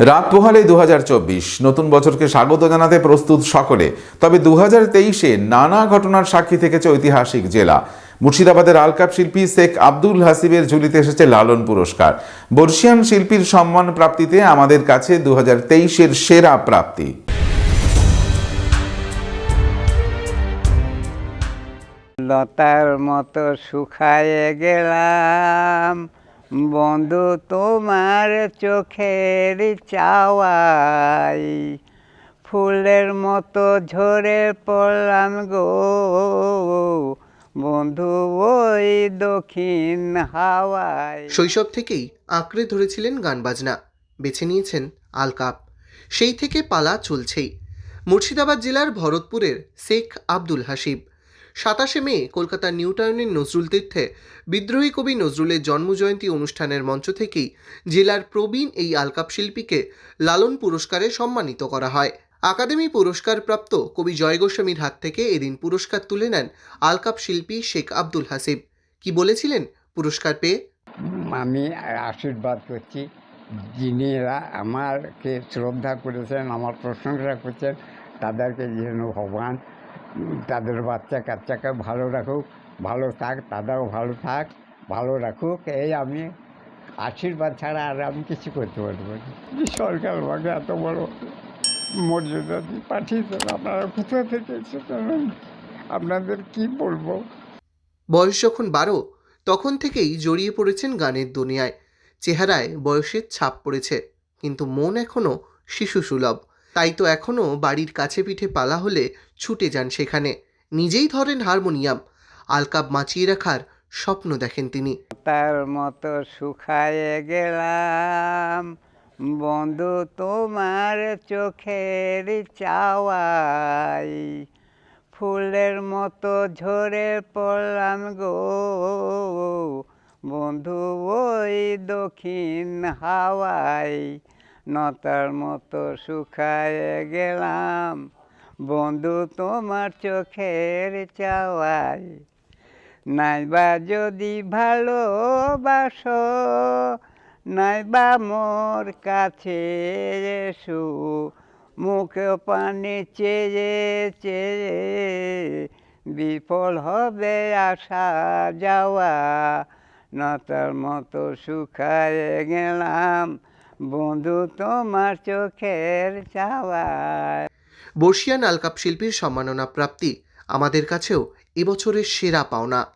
রাত পোহালে দু নতুন বছরকে স্বাগত জানাতে প্রস্তুত সকলে। তবে দু তেইশে নানা ঘটনার সাক্ষী থেকেছে ঐতিহাসিক জেলা। মুর্শিদাবাদের আলকাপ শিল্পী শেখ আব্দুল হাসিবের ঝুলিতে এসেছে লালন পুরস্কার। বর্ষিয়ান শিল্পীর সম্মান প্রাপ্তিতে আমাদের কাছে দু তেইশের সেরা প্রাপ্তি। লতার মতো শুকায়ে গেলাম। বন্ধু, তোমার চোখের চাওয়াই ফুলের মতো ঝরে পড়লাম গো। বন্ধু, ওই দক্ষিণ হাওয়ায় শৈশব থেকেই আঁকড়ে ধরেছিলেন গান বাজনা, বেছে নিয়েছেন আলকাপ। সেই থেকে পালা চলছেই। মুর্শিদাবাদ জেলার ভরতপুরের শেখ আব্দুল হাসিব সাতাশে মে কলকাতার নিউ টাউনের নজরুল তীর্থে বিদ্রোহী কবি নজরুলের জন্মজয়ন্তী অনুষ্ঠানের মঞ্চ থেকেই জেলার প্রবীণ এই আলকাপ শিল্পীকে লালন পুরস্কারে সম্মানিত করা হয়। আকাদেমি পুরস্কারপ্রাপ্ত কবি জয় গোস্বামীর হাত থেকে এদিন পুরস্কার তুলে নেন আলকাপ শিল্পী শেখ আব্দুল হাসিব। কি বলেছিলেন পুরস্কার পেয়ে? আমি আশীর্বাদ করছি। যিনি আমাকে শ্রদ্ধা করেছেন, আমার প্রশংসা করছেন, তাদেরকে যেন ভগবান তাদের বাচ্চা কাচ্চাকে ভালো রাখুক, ভালো থাক তাদেরও ভালো থাক, ভালো রাখুক, এই আমি আশীর্বাদ ছাড়া আর আমি কিছু করতে পারব না। সরকার আমাকে এত বড় মর্যাদা দিয়ে পাঠিয়েছেন আপনারা কোথা থেকে আপনাদের কি বলব? বয়স যখন বারো, তখন থেকেই জড়িয়ে পড়েছেন গানের দুনিয়ায়। চেহারায় বয়সের ছাপ পড়েছে, কিন্তু মন এখনও শিশু সুলভ তাই তো এখনও বাড়ির কাছে পিঠে পালা হলে ছুটে যান সেখানে। নিজেই ধরেন হারমোনিয়াম। আলকাপ বাঁচিয়ে রাখার স্বপ্ন দেখেন তিনি। তার মতো শুকায়ে গেলাম। বন্ধু, তোমার চোখের চাওয়াই। ফুলের মতো ঝরে পড়লাম গো। বন্ধু, ওই দক্ষিণ হাওয়াই। নতার মতো শুকায়ে গেলাম। বন্ধু, তোমার চোখের চাওয়াই নাইবা যদি ভালোবাসো, নাইবা মোর কাছে এসো মুখ পানি চেয়ে চেয়ে বিফল হবে আসা যাওয়া। নতার মতো শুকায়ে গেলাম। বন্ধু তোমার চোখের চাওয়ায় বর্ষিয়ান আলকাপ শিল্পীর সম্মাননা প্রাপ্তি আমাদের কাছেও এবছরের সেরা পাওনা।